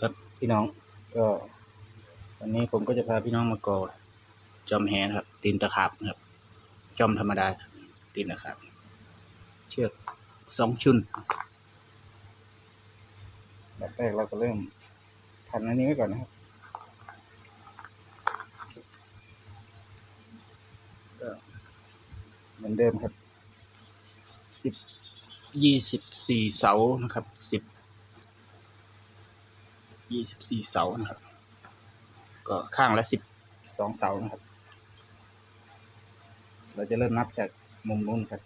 ครับพี่น้องก็วันนี้ผมก็จะพาพี่น้องมาก่อจอมแหนะครับตีนตะขาบนะครับ จอมธรรมดาตีนตะขาบ เชือกสองชุนแบบแรกเราก็เริ่มพันอันนี้ไว้ก่อนนะครับก็เหมือนเดิมครับสิบยี่สิบสี่เสานะครับสิบ ยี่สิบสี่เสานะครับ ก็ข้างละสิบสองเสานะครับ เราจะเริ่มนับจากมุมนู้นครับ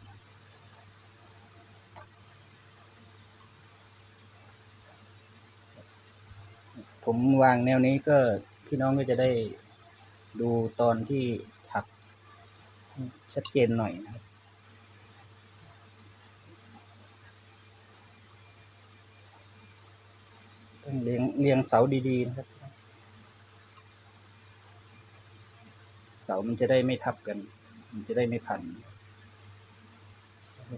ผมวางแนวนี้ก็พี่น้องก็จะได้ดูตอนที่ถักชัดเจนหน่อยนะครับ ต้อง เรียงเรียงเสาดีๆนะครับ เสามันจะได้ไม่ทับกัน มันจะได้ไม่พัน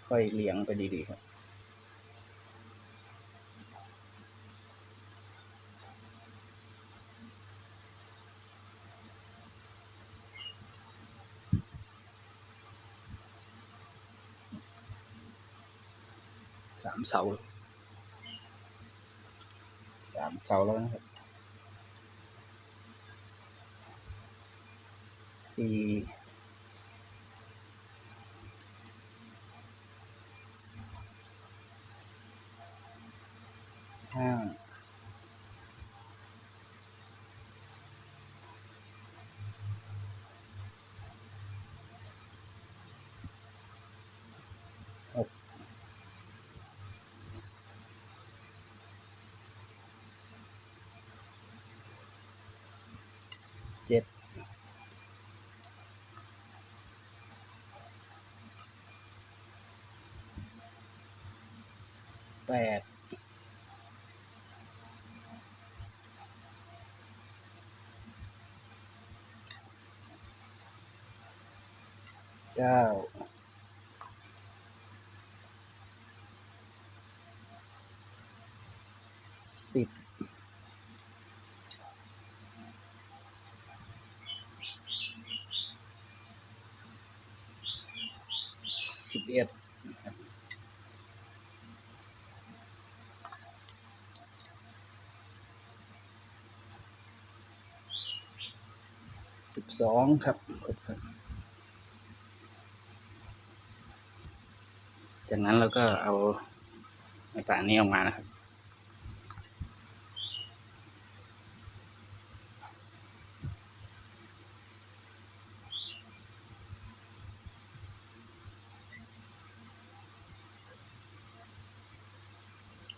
ค่อยๆเรียงไปดีๆครับสามเสาสามเสาแล้วนะครับสี่ห้า แปดเก้ สองครับครบครับ จากนั้นเราก็เอาไม้ป่านี้ออกมานะครับ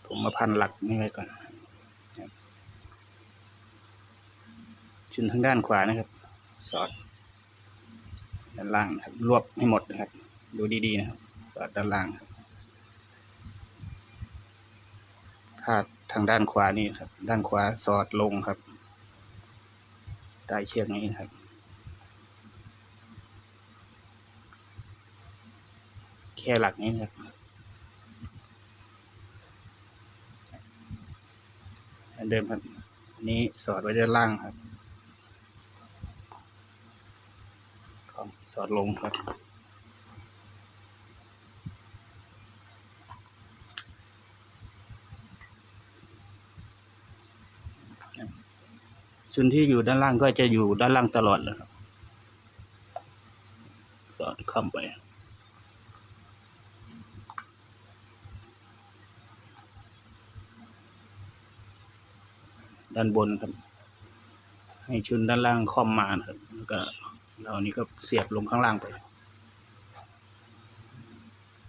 ผมมาพันหลักนี่ไว้ก่อน ชุนทางด้านขวานะครับ สอดด้านล่างครับ รวบให้หมดนะครับ ดูดีๆนะครับ สอดด้านล่างครับพาดทางด้านขวานี่ครับ ด้านขวาสอดลงครับใต้เชือกนี้นครับ แค่หลักนี้นครับเหมือนเดิมครับ นี้สอดไว้ด้านล่างครับ ของ สอดลงครับ ชุนที่อยู่ด้านล่างก็จะอยู่ด้านล่างตลอดเลยครับ สอดเข้าไปด้านบนครับ ให้ชุนด้านล่างค่อมมานะครับแล้วก็ เรานี้ก็เสียบลงข้างล่างไป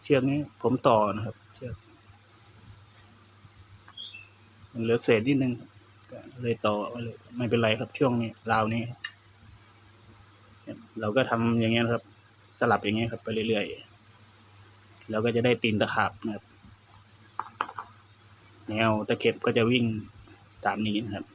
เชือกนี้ผมต่อนะครับ เชือกมันเหลือเศษนิดนึงเลยต่อไว้เลยไม่เป็นไรครับช่วงนี้ราวนี้เราก็ทำอย่างเงี้ยนะครับ สลับอย่างเงี้ยครับไปเรื่อยๆเราก็จะได้ตีนตะขาบนะครับ แนวตะเข็บก็จะวิ่งตามนี้นะครับ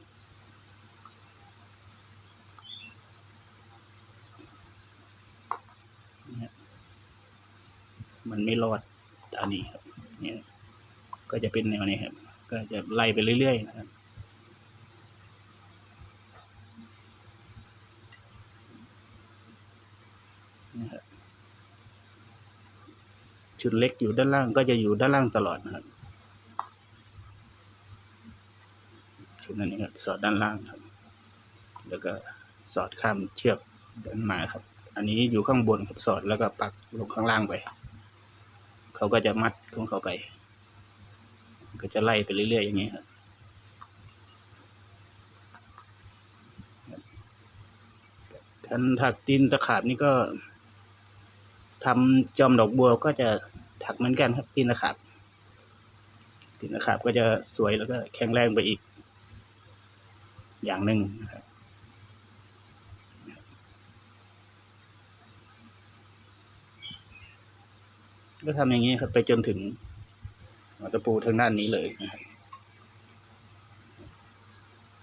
มันไม่รอดอันนี้ครับเนี่ยก็จะเป็นแนวนี้ครับ ก็จะไล่ไปเรื่อยๆนะครับชุดเล็กอยู่ด้านล่างก็จะอยู่ด้านล่างตลอดนะครับชุดนั้นนี่ครับสอดด้านล่างครับ แล้วก็สอดข้ามเชือกด้านหนาครับ อันนี้อยู่ข้างบนครับสอดแล้วก็ปักลงข้างล่างไป เขาก็จะมัดของเขาไป ก็จะไล่ไปเรื่อยๆอย่างนี้ครับทันถักตีนตะขาบนี่ก็ทำจอมดอกบัวก็จะถักเหมือนกันครับตีนตะขาบตีนตะขาบก็จะสวยแล้วก็แข็งแรงไปอีก อย่างหนึ่งครับ ก็ทำอย่างนี้ครับ ไปจนถึงหัวตะปูทางด้านนี้เลยนะครับ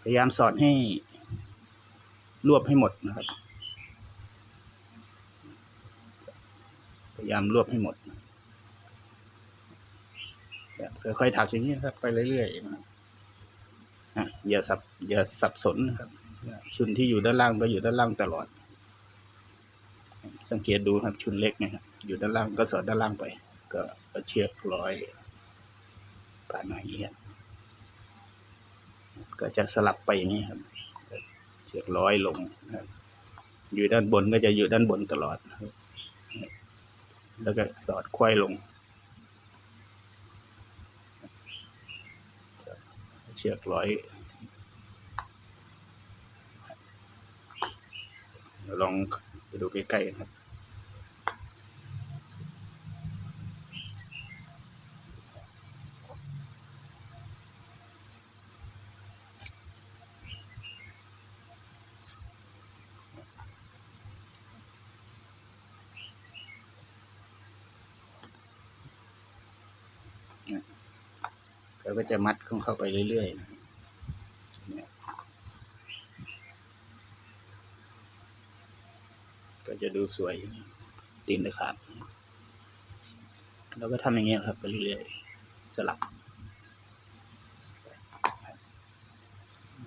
พยายามสอดให้รวบให้หมดนะครับ พยายามรวบให้หมดแบบค่อยๆถักอย่างนี้ครับ ไปเรื่อยๆนะครับอะอย่าสับอย่าสับสนนะครับชุนที่อยู่ด้านล่างก็อยู่ด้านล่างตลอด สังเกตดูครับชุนเล็กนะครับ อยู่ด้านล่างก็สอดด้านล่างไป ก็เชือกร้อยผ่านมาอย่างนี้ครับก็จะสลับไปอย่างนี้ครับเชือกร้อยลงครับ อยู่ด้านบนก็จะอยู่ด้านบนตลอด แล้วก็สอดควายลง เชือกร้อยลองไปดูใกล้ๆครับ ก็จะมัดของเข้าไปเรื่อยๆก็จะดูสวยตีนนะครับ แล้วก็ทำอย่างเงี้ยครับไปเรื่อยๆสลับ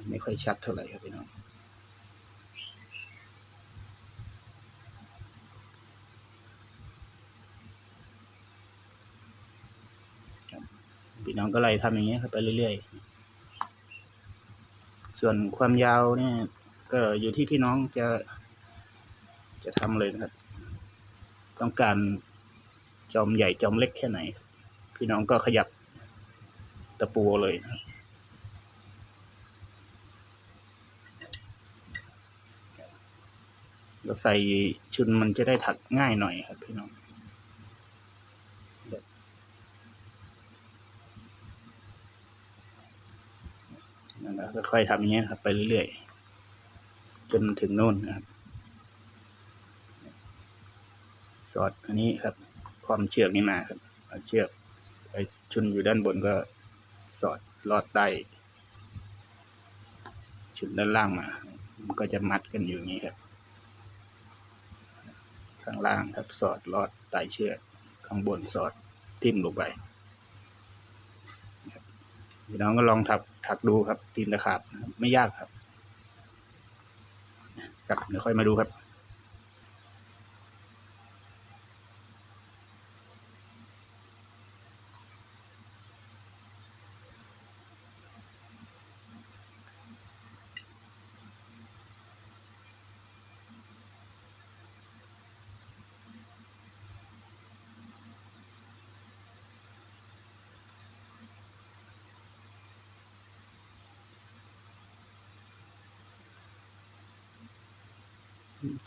ไม่ค่อยชัดเท่าไหร่ครับพี่น้อง น้องก็ไล่ทำอย่างเงี้ยครับไปเรื่อยๆ ส่วนความยาวเนี่ย ก็อยู่ที่พี่น้องจะ จะทำเลยนะครับ ต้องการจอมใหญ่จอมเล็กแค่ไหน พี่น้องก็ขยับตะปูเลยนะเราใส่ชุนมันจะได้ถักง่ายหน่อยครับพี่น้อง แหละค่อยๆทำอย่างเงี้ยครับไปเรื่อยๆ จนถึงโน่นนะครับ สอดอันนี้ครับ ความเชือกนี่มาครับเอาเชือกไปชุนอยู่ด้านบนก็สอดลอดใต้ชุนด้านล่างมา มันก็จะมัดกันอยู่อย่างนี้ครับ ข้างล่างครับสอดลอดใต้เชือก ข้างบนสอดทิ่มลงไป พี่น้องก็ลองถักถักดูครับตีนตะขาบไม่ยากครับ ครับเดี๋ยวค่อยมาดูครับ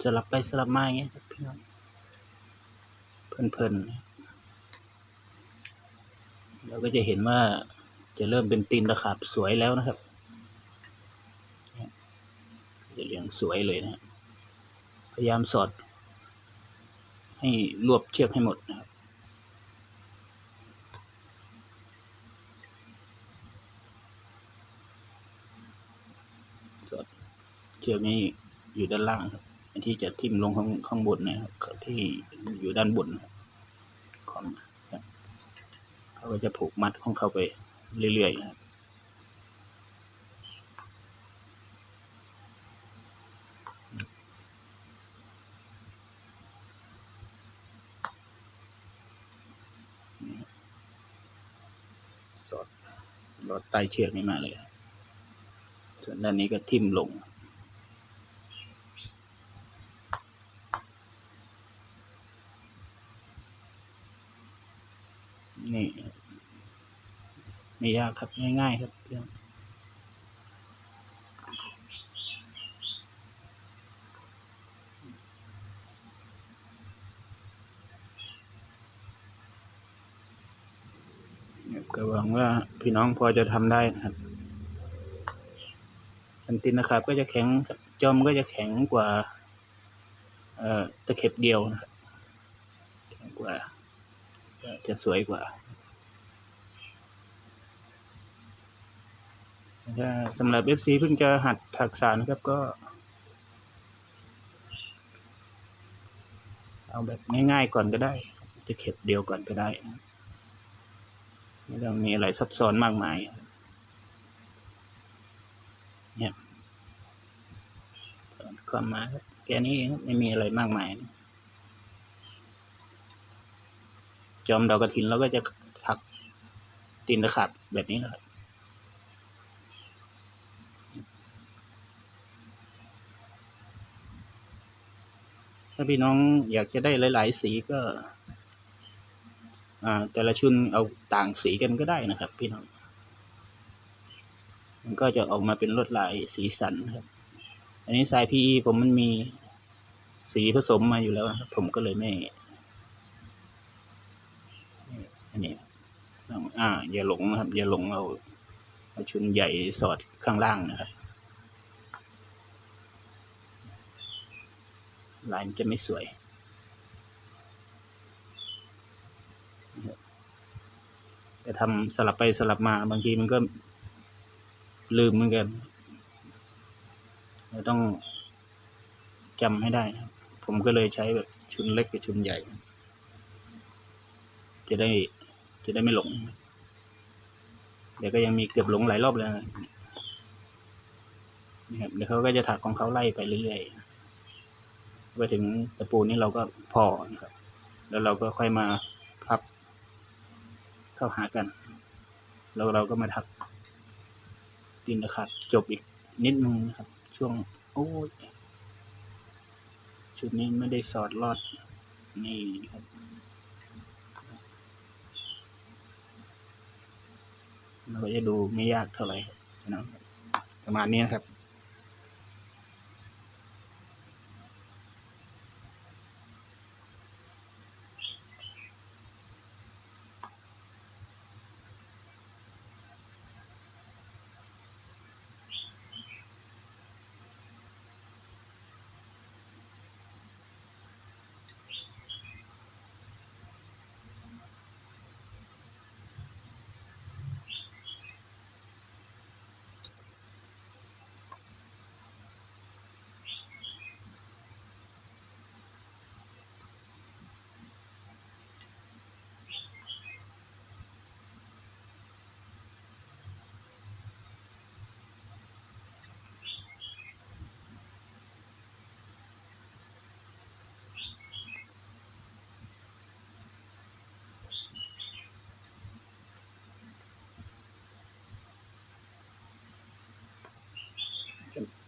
สลับไปสลับมาอย่างเงี้ยครับพี่น้องเพลินๆเราก็จะเห็นว่าจะเริ่มเป็นตีนตะขาบสวยแล้วนะครับเนี่ยจะเรียงสวยเลยนะ พยายามสอด ให้รวบเชือกให้หมดนะครับสอดเชือกนี้อยู่ด้านล่างครับ ที่จะทิ่มลงข้างข้างบนเนะครับที่อยู่ด้านบนของเขาก็จะผูกมัดของเขาไปเรื่อยๆครับสอดรอดใต้เชือกนี้มาเลย ส่วนด้านนี้ก็ทิ่มลง นี่ ไม่ยากครับง่ายๆครับเพื่อนก็หวังว่าพี่น้องพอจะทำได้นะครับอันตินนะครับก็จะแข็งครับจอมก็จะแข็งกว่าตะเข็บเดียวนะครับแข็งกว่าจะสวยกว่า ถ้า สำหรับ FC เพิ่งจะหัดถักสารนะครับก็ เอาแบบง่ายๆก่อนก็ได้ จะเข็บเดียวก่อนก็ได้ ไม่ต้องมีอะไรซับซ้อนมากมายเนี่ยสอนความหมายแค่นี้เองไม่มีอะไรมากมาย จอมดอกกระถินเราก็จะถักตีนตะขับแบบนี้นะครับ ถ้าพี่น้องอยากจะได้หลาย ๆ สีก็ อ่า แต่ละชุนเอาต่างสีกันก็ได้นะครับ พี่น้อง มันก็จะออกมาเป็นลวดลายสีสันครับ อันนี้สาย PE ผมมันมีสีผสมมาอยู่แล้วครับ ผมก็เลยไม่ อันนี้อ่า อย่าหลงนะครับ อย่าหลงเอาเอาชุนใหญ่สอดข้างล่างนะครับ ลายมันจะไม่สวย จะทำสลับไปสลับมาบางทีมันก็ลืมเหมือนกันเราต้องจำให้ได้ครับ ผมก็เลยใช้แบบชุนเล็กกับชุนใหญ่ จะได้จะได้ไม่หลง เดี๋ยวก็ยังมีเกือบหลงหลายรอบเลยนะครับเดี๋ยวเขาก็จะถักของเขาไล่ไปเรื่อยๆ ไปถึงตะปูนี้เราก็พอนะครับ แล้วเราก็ค่อยมาพับเข้าหากัน แล้วเราก็มาถักตีนตะขัดจบอีกนิดนึงนะครับ ช่วงโอ้ยชุดนี้ไม่ได้สอดรอดนี่ครับเราก็จะดูไม่ยากเท่าไหร่นะประมาณนี้นะครับ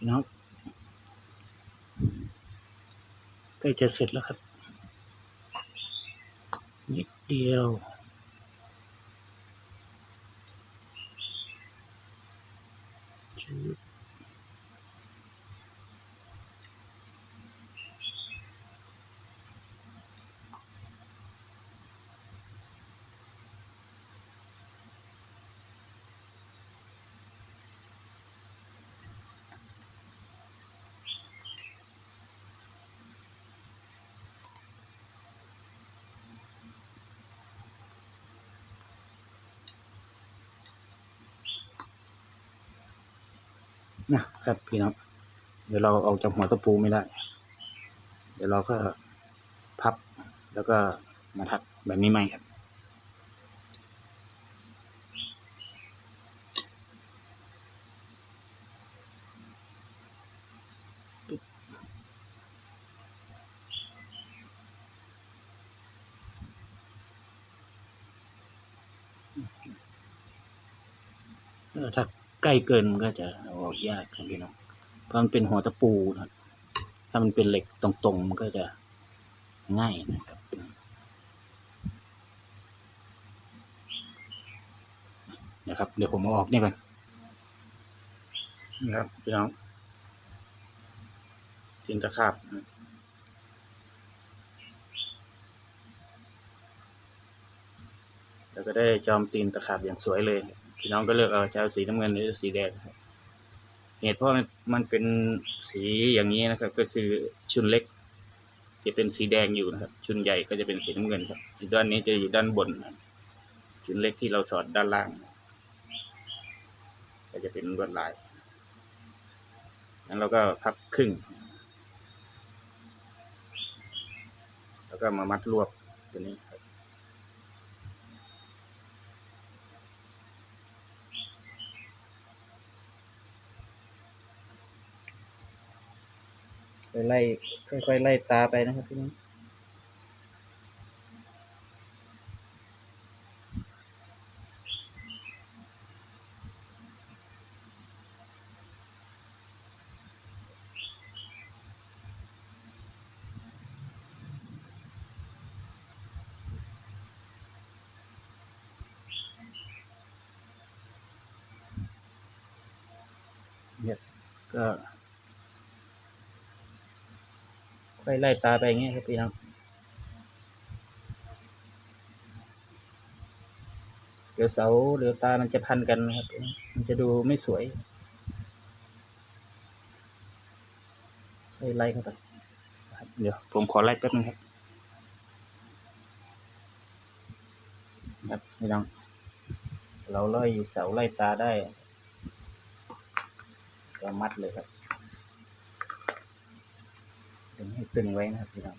น้องใกล้จะเสร็จแล้วครับ นิดเดียว นะครับพี่น้องเดี๋ยวเราออกจากหัวตะปูไม่ได้ เดี๋ยวเราก็พับแล้วก็มาถักแบบนี้ไหม่ครับถ้าใกล้เกินก็จะ ออกยากครับพี่น้องเพราะมันเป็นหัวตะปูนะถ้ามันเป็นเหล็กตรงๆมันก็จะง่ายนะครับนะครับเดี๋ยวผมเอาออกนี่ก่อนนะครับพี่น้องจินตะขาบแล้วก็ได้จอมตีนตะขาบอย่างสวยเลย พี่น้องก็เลือกเอาจะเอาสีน้ำเงินหรือสีแดงครับ เหตุเพราะมันเป็นสีอย่างนี้นะครับ ก็คือชุนเล็ก จะเป็นสีแดงอยู่นะครับ ชุนใหญ่ก็จะเป็นสีน้ำเงินครับอีกด้านนี้จะอยู่ด้านบน ชุนเล็กที่เราสอดด้านล่าง ก็จะเป็นลวดลายนั้นเราก็พับครึ่ง แล้วก็มามัดรวบตัวนี้ครับค่อย ไล่ค่อยๆไล่ตาไปนะครับพี่น้องเนี่ยก็ ค่อยไล่ตาไปอย่างเงี้ยครับพี่น้องเดี๋ยวเสาเดี๋ยวตามันจะพันกันนะครับ มันจะดูไม่สวยค่อยไล่เข้าไปเดี๋ยวผมขอไล่แป๊บนึงครับ ครับพี่น้อง เราไล่เสาไล่ตาได้ก็มัดเลยครับ ดึงให้ตึงไว้นะครับพี่น้อง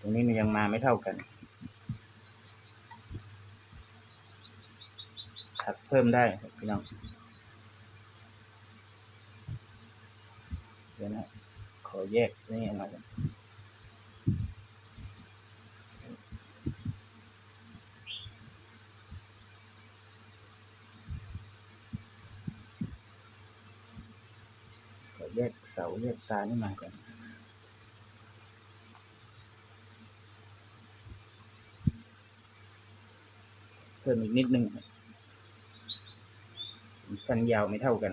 ตรงนี้มันยังมาไม่เท่ากันถักเพิ่มได้พี่น้องเดี๋ยวนะขอแยกนี่ออกมาก่อน ยกเสาแยกตานี่มาก่อนเพิ่มอีกนิดนึงสั้นยาวไม่เท่ากัน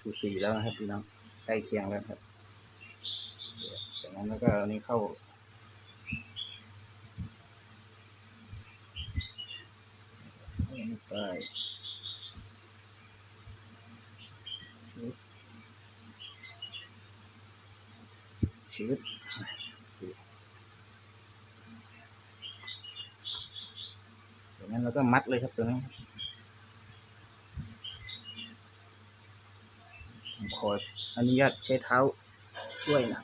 สูสีแล้วครับพี่น้องใกล้เคียงแล้วครับ จากนั้นแล้วก็อันนี้เข้า ไปชืดชืดจากนั้นเราก็มัดเลยครับตัวนี้ ผม ขออนุญาตใช้เท้าช่วยนะ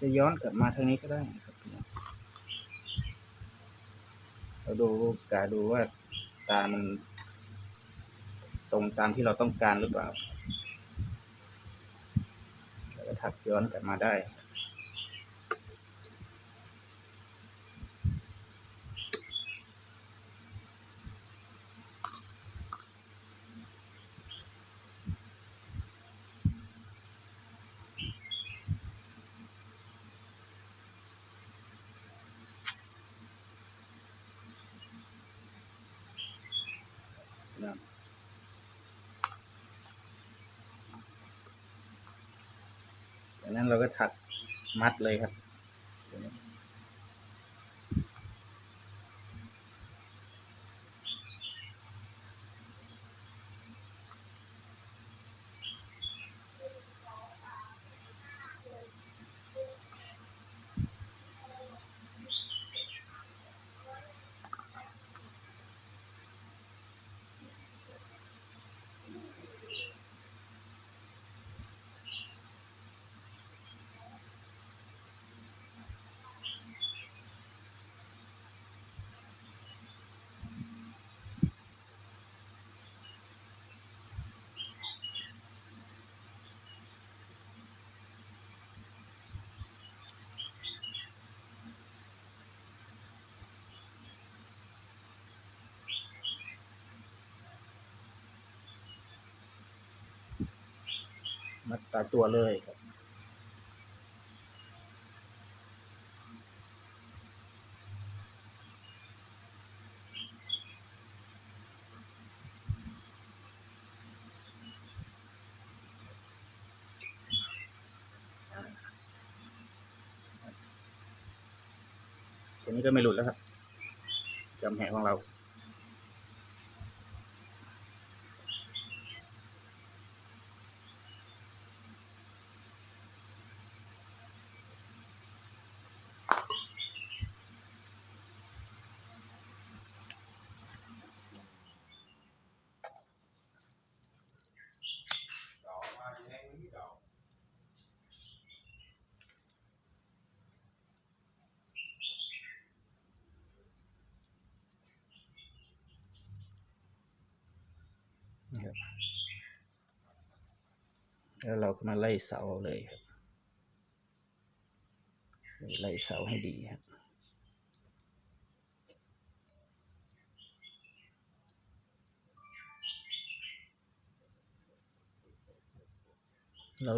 จะย้อนกลับมาทางนี้ก็ได้นะครับเราดูกาดูว่าตามันตรงตามที่เราต้องการหรือเปล่าแล้วก็ถักย้อนกลับมาได้ นะครับจากนั้นเราก็ถัก มัดเลยครับ มัดตายตัวเลยครับทีนี้ก็ไม่หลุดแล้วครับจำแหกของเรา แล้วเราก็มาไล่เสาเลยครับไล่เสาให้ดีครับเรา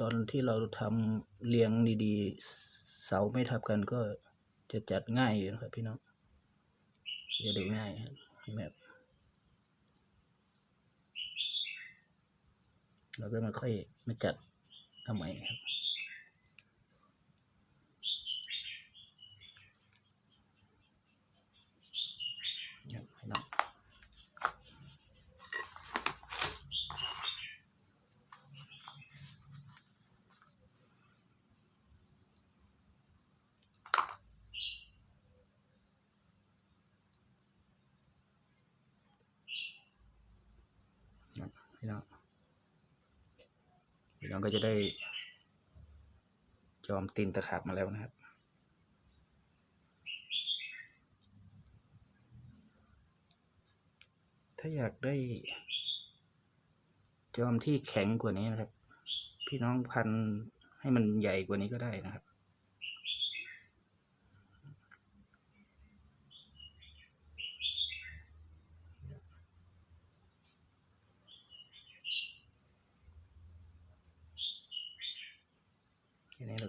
ตอนที่เราทำเรียงดีๆ เสาไม่ทับกันก็จะจัดง่ายอยู่นะครับพี่น้องจะดูง่ายครับแบบ เราก็มาค่อยมาจัดทำไมครับครับให้น้องครับให้น้อง พี่น้องก็จะได้ จอมตีนตะขาบมาแล้วนะครับ ถ้าอยากได้ จอมที่แข็งกว่านี้นะครับ พี่น้องพันให้มันใหญ่กว่านี้ก็ได้นะครับ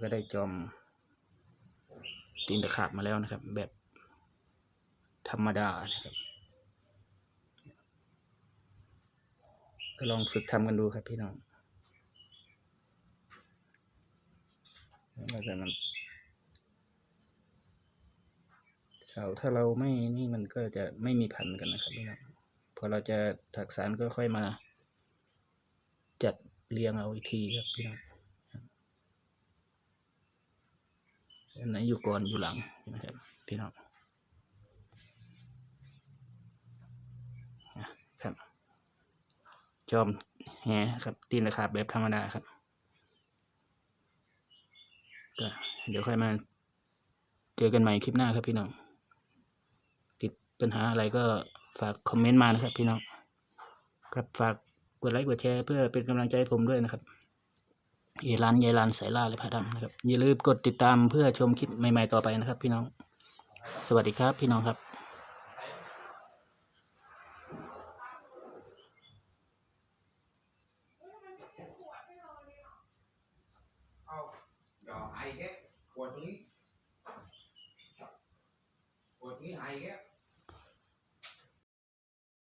ก็ได้จอมตีนตะขาบมาแล้วนะครับ แบบธรรมดานะครับ ก็ลองฝึกทำกันดูครับพี่น้องแล้วก็มันเสาถ้าเราไม่นี่มันก็จะไม่มีพันกันนะครับพี่น้องพอเราจะถักสารก็ค่อยมา จัดเรียงเอาอีกทีครับพี่น้อง อันไหนอยู่ก่อนอยู่หลังนะครับพี่น้องอะครับ จอมแหครับ ตีนราคาแบบธรรมดาครับก็เดี๋ยวค่อยมาเจอกันใหม่คลิปหน้าครับพี่น้องติดปัญหาอะไรก็ฝากคอมเมนต์มานะครับพี่น้อง ครับฝากกดไลค์กดแชร์เพื่อเป็นกำลังใจใผมด้วยนะครับ เอรานยายรานสายล่าและพระดำนะครับอย่าลืมกดติดตามเพื่อชมคลิปใหม่ ๆ ต่อไปนะครับ พี่น้อง สวัสดีครับพี่น้องครับ